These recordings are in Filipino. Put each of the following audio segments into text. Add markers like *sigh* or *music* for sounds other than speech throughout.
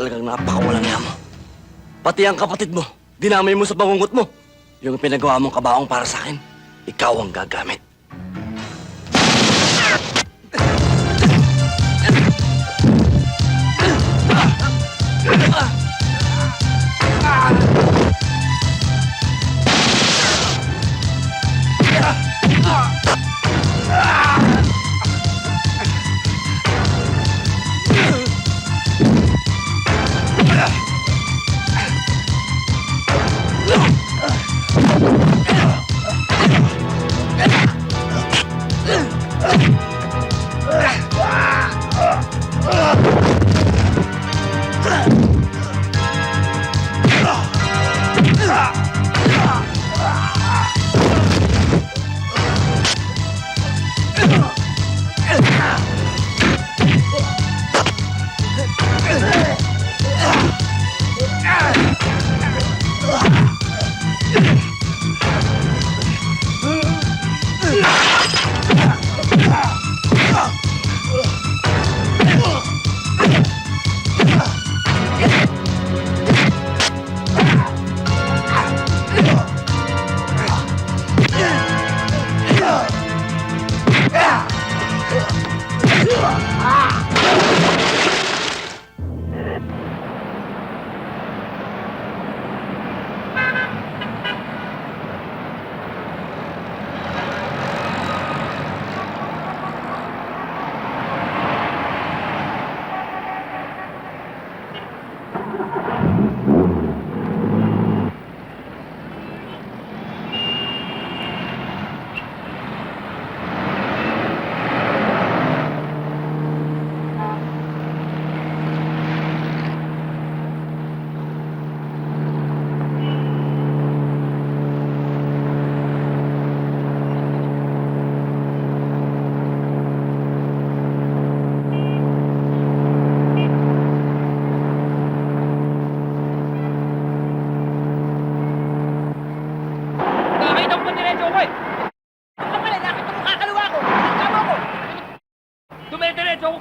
Talagang napakawalang niya mo. Pati ang kapatid mo, dinamay mo sa bangungot mo. Yung pinagawa mong kabaong para sa akin, ikaw ang gagamit. Nakakita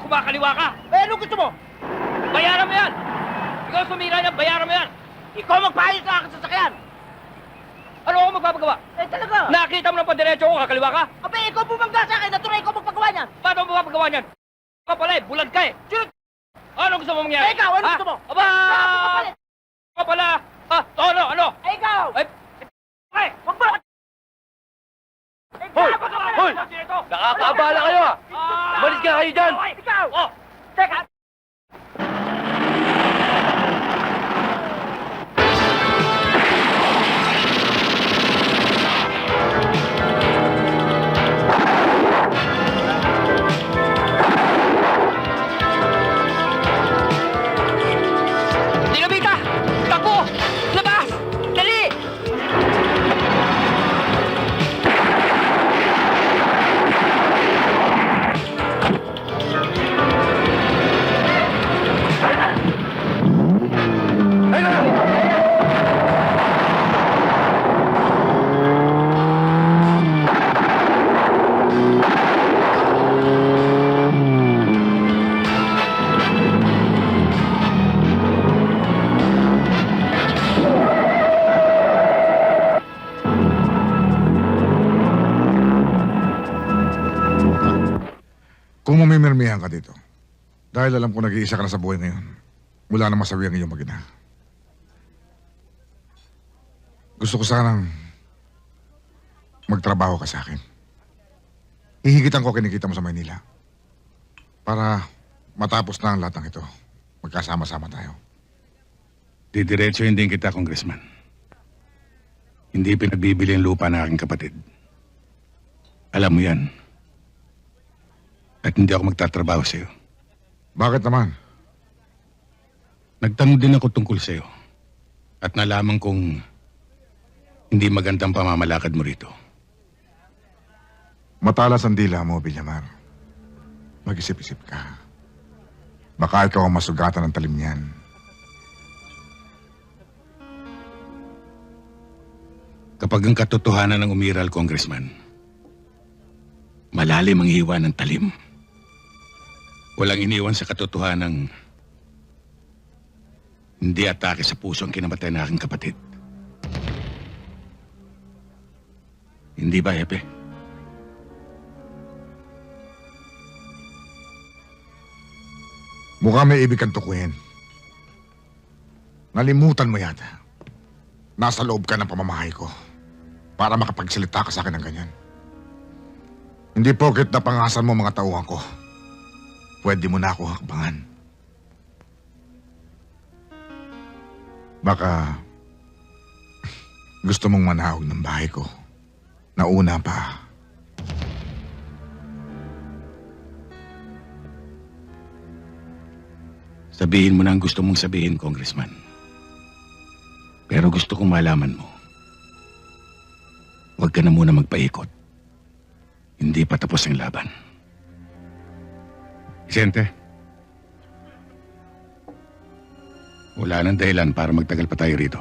kumakaliwa ka. Eh, ano gusto mo? Bayaran mo yan. Ikaw sumira niyan, bayaran mo yan. Ikaw magpahayos sa akin sa sakyan. Ano ako magpapagawa? Eh, talaga. Nakita mo na pa diretso ko, kakaliwa ka. Abay, ikaw bumangga sa akin. Naturay ko magpagawa niyan. Paano mo magpapagawa niyan? Ka pala eh, bulag ka eh. Shoot! Ano gusto mo mangyari? Eh, ikaw, ano gusto mo? Aba! Kapalit. Ka pala! Ha? Ano? Ano? Ay, ikaw! Ay! Ay! Wag! Ay, Hoy! pala! Hoy! Nakakaabala kayo ah! Malis ka kayo dyan! Hoy, Kung mamimirmihan ka dito, dahil alam ko nag-iisa ka na sa buhay ngayon, wala na masawi ang iyong magina. Gusto ko sanang magtrabaho ka sa akin. Hihigitan ko kinikita mo sa Maynila. Para matapos na ang lahat ng ito. Magkasama-sama tayo. Didiretsuhin din kita, Congressman. Hindi pinagbibili ang lupa ng aking kapatid. Alam mo yan. At hindi ako magtatrabaho sa'yo. Bakit naman? Nagtanong din ako tungkol sa'yo. At nalaman kong hindi magandang pamamalakad mo rito. Matalas ang dila mo, Villamar. Mag-isip-isip ka. Baka ikaw ang masugatan ng talim niyan. Kapag ang katotohanan ng umiral, Congressman, malalim ang hiwa ng talim. Walang iniwan sa katotohanan Hindi atake sa puso ang kinamatay ng aking kapatid. Hindi ba, Epe? Mukhang may ibig kang tukuyin. Nalimutan mo yata. Nasa loob ka ng pamamahay ko para makapagsalita ka sa akin ng ganyan. Hindi porket napangasan mo mga tauhan ko. Pwede mo na ako hakbangan. Baka *laughs* gusto mong manahog ng bahay ko. Nauna pa. Sabihin mo na ang gusto mong sabihin, Congressman. Pero gusto kong malaman mo. Huwag ka na muna magpaikot. Hindi pa tapos ang laban. Vicente. Wala nang dahilan para magtagal pa tayo rito.